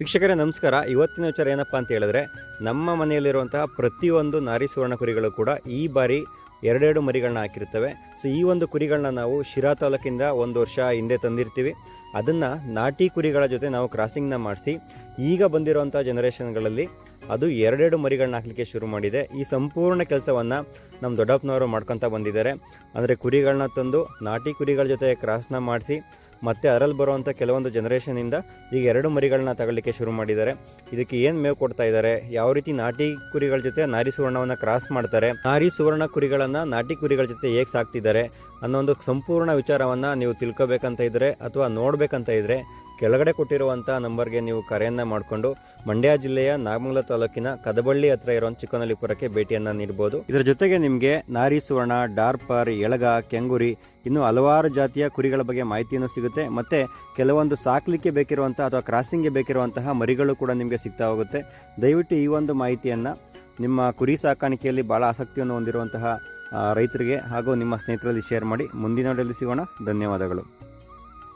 ವೀಕ್ಷಕರೇ, ನಮಸ್ಕಾರ. ಇವತ್ತಿನ ವಿಚಾರ ಏನಪ್ಪ ಅಂತ ಹೇಳಿದ್ರೆ, ನಮ್ಮ ಮನೆಯಲ್ಲಿರುವಂತಹ ಪ್ರತಿಯೊಂದು ನಾರಿ ಸುವರ್ಣ ಕುರಿಗಳು ಕೂಡ ಈ ಬಾರಿ ಎರಡೆರಡು ಮರಿಗಳನ್ನ ಹಾಕಿರ್ತವೆ ಸೊ, ಈ ಒಂದು ಕುರಿಗಳನ್ನ ನಾವು ಶಿರಾ ತಾಲೂಕಿಂದ ಒಂದು ವರ್ಷ ಹಿಂದೆ ತಂದಿರ್ತೀವಿ. ಅದನ್ನು ನಾಟಿ ಕುರಿಗಳ ಜೊತೆ ನಾವು ಕ್ರಾಸಿಂಗ್ನ ಮಾಡಿಸಿ, ಈಗ ಬಂದಿರುವಂಥ ಜನರೇಷನ್ಗಳಲ್ಲಿ ಅದು ಎರಡೆರಡು ಮರಿಗಳನ್ನ ಹಾಕಲಿಕ್ಕೆ ಶುರು ಮಾಡಿದೆ. ಈ ಸಂಪೂರ್ಣ ಕೆಲಸವನ್ನು ನಮ್ಮ ದೊಡ್ಡಪ್ಪನವರು ಮಾಡ್ಕೊತಾ ಬಂದಿದ್ದಾರೆ. ಅಂದರೆ ಕುರಿಗಳನ್ನ ತಂದು ನಾಟಿ ಕುರಿಗಳ ಜೊತೆ ಕ್ರಾಸ್ನ ಮಾಡಿಸಿ ಮತ್ತು ಅದರಲ್ಲಿ ಬರುವಂಥ ಕೆಲವೊಂದು ಜನರೇಷನಿಂದ ಈಗ ಎರಡು ಮರಿಗಳನ್ನ ತಗೊಳ್ಳಿಕ್ಕೆ ಶುರು ಮಾಡಿದ್ದಾರೆ. ಇದಕ್ಕೆ ಏನು ಮೇವು ಕೊಡ್ತಾ ಇದ್ದಾರೆ? ಯಾವ ರೀತಿ ನಾಟಿ ಕುರಿಗಳ ಜೊತೆ ನಾರಿ ಸುವರ್ಣವನ್ನು ಕ್ರಾಸ್ ಮಾಡ್ತಾರೆ? ನಾರಿ ಸುವರ್ಣ ಕುರಿಗಳನ್ನು ನಾಟಿ ಕುರಿಗಳ ಜೊತೆ ಹೇಗೆ ಸಾಕ್ತಿದ್ದಾರೆ ಅನ್ನೋ ಒಂದು ಸಂಪೂರ್ಣ ವಿಚಾರವನ್ನು ನೀವು ತಿಳ್ಕೊಬೇಕಂತ ಇದ್ದರೆ ಅಥವಾ ನೋಡಬೇಕಂತ ಇದ್ದರೆ ಕೆಳಗಡೆ ಕೊಟ್ಟಿರುವಂಥ ನಂಬರ್ಗೆ ನೀವು ಕರೆಯನ್ನು ಮಾಡಿಕೊಂಡು ಮಂಡ್ಯ ಜಿಲ್ಲೆಯ ನಾಗಮಂಗಲ ತಾಲೂಕಿನ ಕದಬಳ್ಳಿ ಹತ್ರ ಇರುವಂಥ ಚಿಕ್ಕನಲ್ಲಿಪುರಕ್ಕೆ ಭೇಟಿಯನ್ನು ನೀಡ್ಬೋದು. ಇದರ ಜೊತೆಗೆ ನಿಮಗೆ ನಾರಿ ಸುವರ್ಣ, ಡಾರ್ಪರ್, ಎಳಗ, ಕೆಂಗುರಿ ಇನ್ನು ಹಲವಾರು ಜಾತಿಯ ಕುರಿಗಳ ಬಗ್ಗೆ ಮಾಹಿತಿಯನ್ನು ಸಿಗುತ್ತೆ. ಮತ್ತು ಕೆಲವೊಂದು ಸಾಕ್ಲಿಕ್ಕೆ ಬೇಕಿರುವಂಥ ಅಥವಾ ಕ್ರಾಸಿಂಗ್ಗೆ ಬೇಕಿರುವಂತಹ ಮರಿಗಳು ಕೂಡ ನಿಮಗೆ ಸಿಗ್ತಾ ಹೋಗುತ್ತೆ. ದಯವಿಟ್ಟು ಈ ಒಂದು ಮಾಹಿತಿಯನ್ನು ನಿಮ್ಮ ಕುರಿ ಸಾಕಾಣಿಕೆಯಲ್ಲಿ ಭಾಳ ಆಸಕ್ತಿಯನ್ನು ಹೊಂದಿರುವಂತಹ ರೈತರಿಗೆ ಹಾಗೂ ನಿಮ್ಮ ಸ್ನೇಹಿತರಲ್ಲಿ ಶೇರ್ ಮಾಡಿ. ಮುಂದಿನ ಸಿಗೋಣ. ಧನ್ಯವಾದಗಳು.